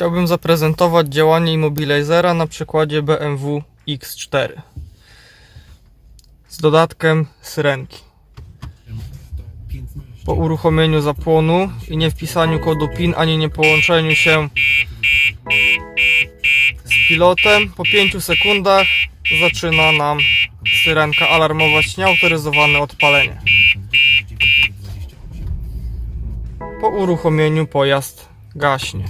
Chciałbym zaprezentować działanie immobilizera na przykładzie BMW X4 z dodatkiem syrenki. Po uruchomieniu zapłonu i nie wpisaniu kodu PIN ani nie połączeniu się z pilotem, po 5 sekundach zaczyna nam syrenka alarmować nieautoryzowane odpalenie. Po uruchomieniu pojazd gaśnie.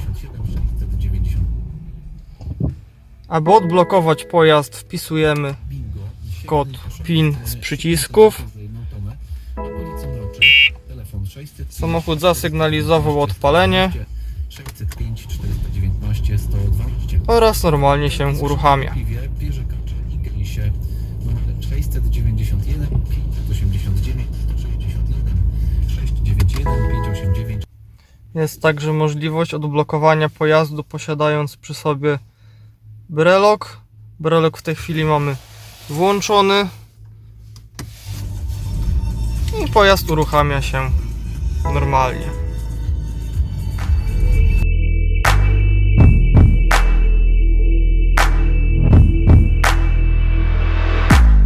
Aby odblokować pojazd wpisujemy kod PIN z przycisków. Samochód zasygnalizował odpalenie. 605 419 112 oraz normalnie się uruchamia. Piwie bierze kacze i gri się. Numer 691 589 161 691 589 Jest także możliwość odblokowania pojazdu posiadając przy sobie brelok. Brelok w tej chwili mamy włączony. I pojazd uruchamia się normalnie.